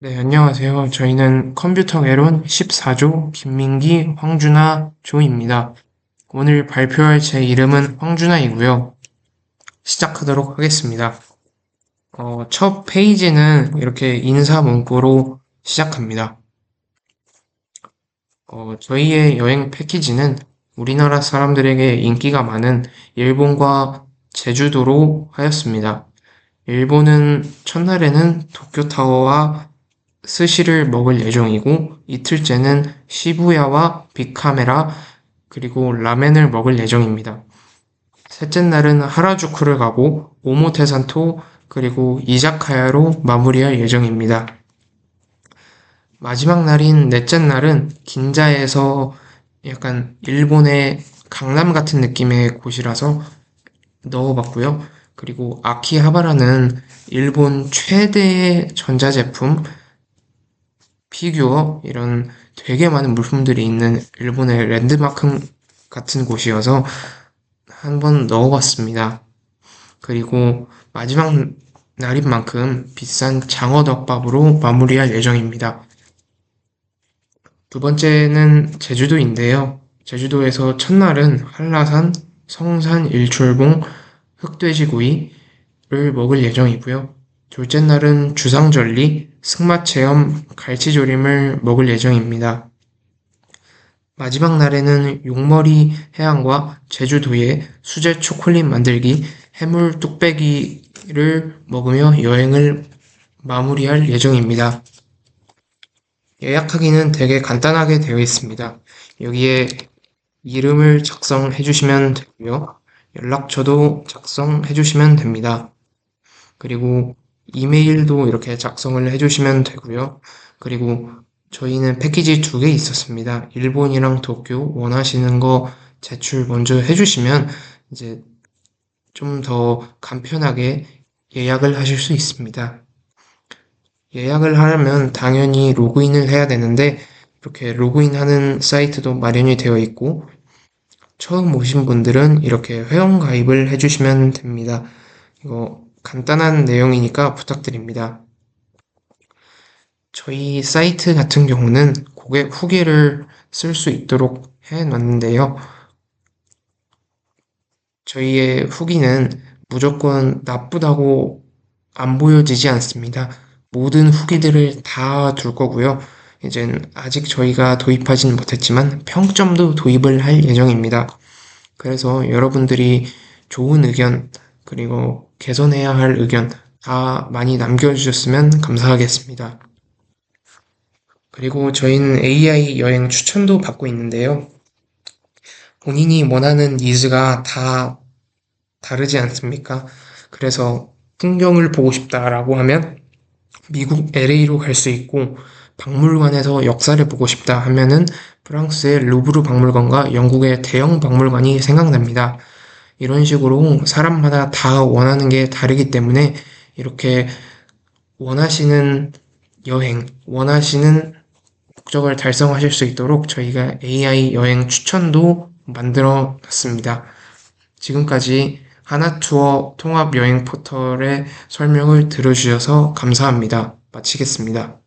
네, 안녕하세요. 저희는 컴퓨터 개론 14조 김민기, 황준하 조입니다. 오늘 발표할 제 이름은 황준하이고요. 시작하도록 하겠습니다. 어, 첫 페이지는 이렇게 인사 문구로 시작합니다. 어, 저희의 여행 패키지는 우리나라 사람들에게 인기가 많은 일본과 제주도로 하였습니다. 일본은 첫날에는 도쿄타워와 스시를 먹을 예정이고 이틀째는 시부야와 빅카메라 그리고 라멘을 먹을 예정입니다. 셋째 날은 하라주쿠를 가고 오모테산토 그리고 이자카야로 마무리할 예정입니다. 마지막 날인 넷째 날은 긴자에서 약간 일본의 강남 같은 느낌의 곳이라서 넣어봤고요. 그리고 아키하바라는 일본 최대의 전자제품 피규어 이런 되게 많은 물품들이 있는 일본의 랜드마크 같은 곳이어서 한번 넣어봤습니다. 그리고 마지막 날인 만큼 비싼 장어덮밥으로 마무리할 예정입니다. 두 번째는 제주도인데요. 제주도에서 첫날은 한라산, 성산 일출봉, 흑돼지구이를 먹을 예정이고요. 둘째 날은 주상절리, 승마체험, 갈치조림을 먹을 예정입니다. 마지막 날에는 용머리 해안과 제주도의 수제 초콜릿 만들기, 해물 뚝배기를 먹으며 여행을 마무리할 예정입니다. 예약하기는 되게 간단하게 되어 있습니다. 여기에 이름을 작성해 주시면 되고요. 연락처도 작성해 주시면 됩니다. 그리고 이메일도 이렇게 작성을 해주시면 되고요. 그리고 저희는 패키지 두 개 있었습니다. 일본이랑 도쿄 원하시는 거 제출 먼저 해주시면 이제 좀 더 간편하게 예약을 하실 수 있습니다. 예약을 하려면 당연히 로그인을 해야 되는데 이렇게 로그인하는 사이트도 마련이 되어 있고 처음 오신 분들은 이렇게 회원 가입을 해주시면 됩니다. 이거 간단한 내용이니까 부탁드립니다. 저희 사이트 같은 경우는 고객 후기를 쓸 수 있도록 해 놨는데요. 저희의 후기는 무조건 나쁘다고 안 보여지지 않습니다. 모든 후기들을 다 둘 거고요. 이젠 아직 저희가 도입하지는 못했지만 평점도 도입을 할 예정입니다. 그래서 여러분들이 좋은 의견, 그리고 개선해야 할 의견 다 많이 남겨주셨으면 감사하겠습니다. 그리고 저희는 AI 여행 추천도 받고 있는데요. 본인이 원하는 니즈가 다 다르지 않습니까? 그래서 풍경을 보고 싶다라고 하면 미국 LA로 갈 수 있고 박물관에서 역사를 보고 싶다 하면은 프랑스의 루브르 박물관과 영국의 대형 박물관이 생각납니다. 이런 식으로 사람마다 다 원하는 게 다르기 때문에 이렇게 원하시는 여행, 원하시는 목적을 달성하실 수 있도록 저희가 AI 여행 추천도 만들어 놨습니다. 지금까지 하나투어 통합 여행 포털의 설명을 들어주셔서 감사합니다. 마치겠습니다.